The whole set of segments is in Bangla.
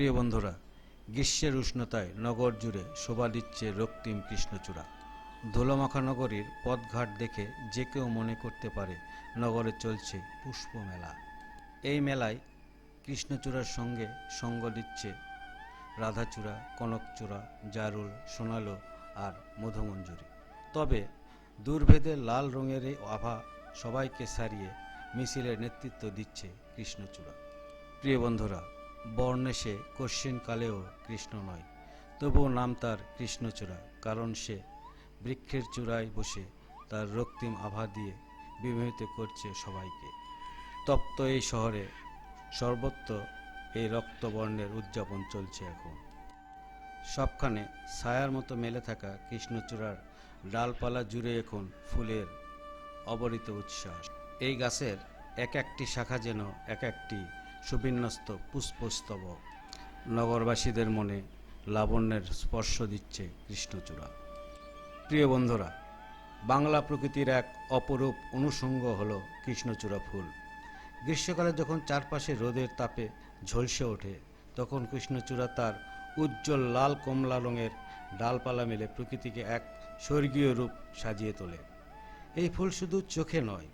প্রিয় বন্ধুরা, গ্রীষ্মের উষ্ণতায় নগর জুড়ে শোভা দিচ্ছে রক্তিম কৃষ্ণচূড়া। ধুলোমাখা নগরীর পথঘাট দেখে যে কেউ মনে করতে পারে নগরে চলছে পুষ্প মেলা এই মেলায় কৃষ্ণচূড়ার সঙ্গে সঙ্গ দিচ্ছে রাধাচূড়া, কনকচূড়া, জারুল, সোনালো আর মধুমঞ্জুরি। তবে দুর্ভেদে লাল রঙের এই আভা সবাইকে সারিয়ে মিছিলের নেতৃত্ব দিচ্ছে কৃষ্ণচূড়া। প্রিয় বন্ধুরা বর্ণে সে কালেও কৃষ্ণ নয়, তবুও নাম তার কৃষ্ণচূড়া কারণ সে বৃক্ষের চূড়ায় বসে তার রক্তিম আভা দিয়ে বিমোহিত করছে সবাইকে। তপ্ত এই শহরে সর্বত্র এই রক্তবর্ণের উদযাপন চলছে এখন। সবখানে ছায়ার মতো মেলে থাকা কৃষ্ণচূড়ার ডালপালা জুড়ে এখন ফুলের অবরিত উচ্ছ্বাস। এই গাছের এক একটি শাখা যেন এক একটি সুবিন্যস্ত পুষ্পস্তবক নগরবাসীদের মনে লাবণ্যের স্পর্শ দিচ্ছে কৃষ্ণচূড়া। প্রিয় বন্ধুরা, বাংলা প্রকৃতির এক অপরূপ অনুষঙ্গ হল কৃষ্ণচূড়া ফুল। গ্রীষ্মকালে যখন চারপাশে রোদের তাপে ঝলসে ওঠে, তখন কৃষ্ণচূড়া তার উজ্জ্বল লাল কমলা রঙের ডালপালা মেলে প্রকৃতিকে এক স্বর্গীয় রূপ সাজিয়ে তোলে। এই ফুল শুধু চোখে নয়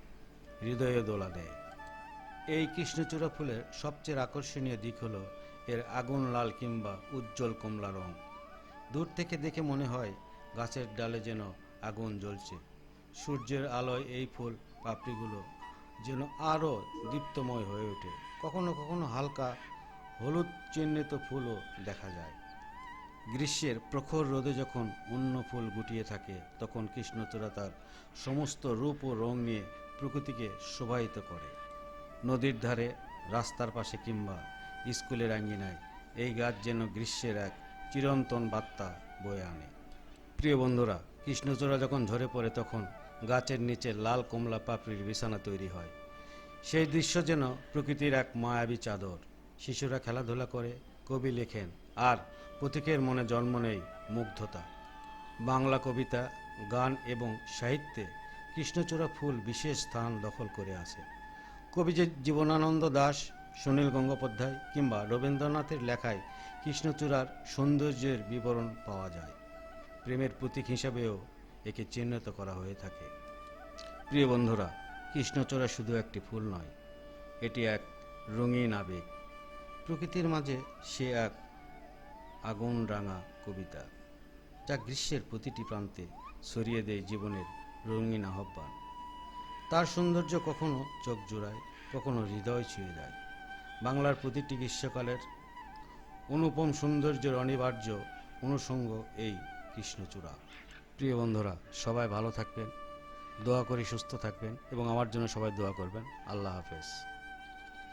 হৃদয়ে দোলা দেয়। এই কৃষ্ণচূড়া ফুলের সবচেয়ে আকর্ষণীয় দিক হলো এর আগুন লাল কিংবা উজ্জ্বল কমলা রং। দূর থেকে দেখে মনে হয় গাছের ডালে যেন আগুন জ্বলছে। সূর্যের আলোয় এই ফুল পাপড়িগুলো যেন আরও দীপ্তময় হয়ে ওঠে। কখনো কখনো হালকা হলুদ চিহ্নিত ফুলও দেখা যায়। গ্রীষ্মের প্রখর রোদে যখন অন্য ফুল গুটিয়ে থাকে, তখন কৃষ্ণচূড়া তার সমস্ত রূপ ও রং নিয়ে প্রকৃতিকে শোভায়িত করে। নদীর ধারে, রাস্তার পাশে কিংবা স্কুলের আঙ্গিনায় এই গাছ যেন গ্রীষ্মের এক চিরন্তন বার্তা বয়ে আনে। প্রিয় বন্ধুরা, কৃষ্ণচূড়া যখন ঝরে পড়ে তখন গাছের নিচে লাল কমলা পাপড়ির বিছানা তৈরি হয়। সেই দৃশ্য যেন প্রকৃতির এক মায়াবী চাদর। শিশুরা খেলাধুলা করে, কবি লেখেন, আর প্রতীকের মনে জন্ম নেই মুগ্ধতা। বাংলা কবিতা, গান এবং সাহিত্যে কৃষ্ণচূড়া ফুল বিশেষ স্থান দখল করে আছে। কবি যে জীবনানন্দ দাস, সুনীল গঙ্গোপাধ্যায় কিংবা রবীন্দ্রনাথের লেখায় কৃষ্ণচূড়ার সৌন্দর্যের বিবরণ পাওয়া যায়। প্রেমের প্রতীক হিসাবেও একে চিহ্নিত করা হয়ে থাকে। প্রিয় বন্ধুরা, কৃষ্ণচূড়া শুধু একটি ফুল নয়, এটি এক রঙিন আবেগ। প্রকৃতির মাঝে সে এক আগুন রাঙা কবিতা, যা গ্রীষ্মের প্রতিটি প্রান্তে ছড়িয়ে দেয় জীবনের রঙিন আহ্বান। তার সৌন্দর্য কখনো চোখ জোড়ায়, কখনো হৃদয় ছুঁয়ে যায়। বাংলার প্রতিটি গ্রীষ্মকালের অনুপম সৌন্দর্যের অনিবার্য অনুষঙ্গ এই কৃষ্ণচূড়া। প্রিয় বন্ধুরা, সবাই ভালো থাকবেন, দোয়া করি সুস্থ থাকবেন এবং আমার জন্য সবাই দোয়া করবেন। আল্লাহ হাফেজ।